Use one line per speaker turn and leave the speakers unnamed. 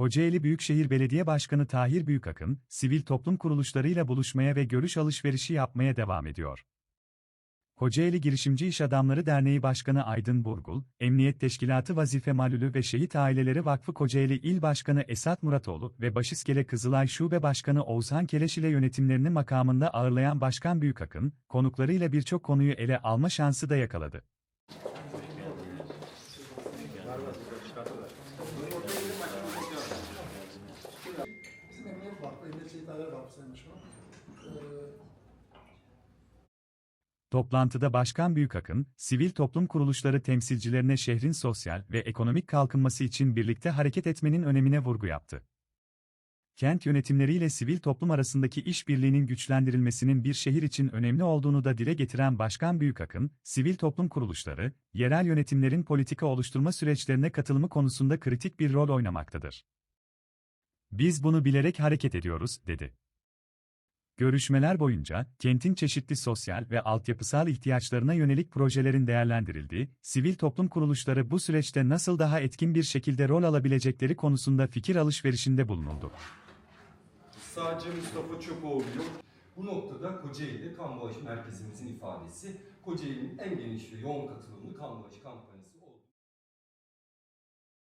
Kocaeli Büyükşehir Belediye Başkanı Tahir Büyükakın, sivil toplum kuruluşlarıyla buluşmaya ve görüş alışverişi yapmaya devam ediyor. Kocaeli Girişimci İş Adamları Derneği Başkanı Aydın Burgul, Emniyet Teşkilatı Vazife Malülü ve Şehit Aileleri Vakfı Kocaeli İl Başkanı Esat Muratoğlu ve Başiskele Kızılay Şube Başkanı Oğuzhan Keleş ile yönetimlerini makamında ağırlayan Başkan Büyükakın, konuklarıyla birçok konuyu ele alma şansı da yakaladı.
Bizim Emniyet Vakfı, Ee,
Toplantıda Başkan Büyükakın, sivil toplum kuruluşları temsilcilerine şehrin sosyal ve ekonomik kalkınması için birlikte hareket etmenin önemine vurgu yaptı. Kent yönetimleriyle sivil toplum arasındaki işbirliğinin güçlendirilmesinin bir şehir için önemli olduğunu da dile getiren Başkan Büyükakın, sivil toplum kuruluşları, yerel yönetimlerin politika oluşturma süreçlerine katılımı konusunda kritik bir rol oynamaktadır. Biz bunu bilerek hareket ediyoruz, dedi. Görüşmeler boyunca, kentin çeşitli sosyal ve altyapısal ihtiyaçlarına yönelik projelerin değerlendirildiği, sivil toplum kuruluşları bu süreçte nasıl daha etkin bir şekilde rol alabilecekleri konusunda fikir alışverişinde bulunuldu.
Sadece Mustafa Çöpoğlu yok. Bu noktada Kocaeli'de kan bağış merkezimizin ifadesi, Kocaeli'nin en geniş ve yoğun katılımlı kan bağış kampanyası.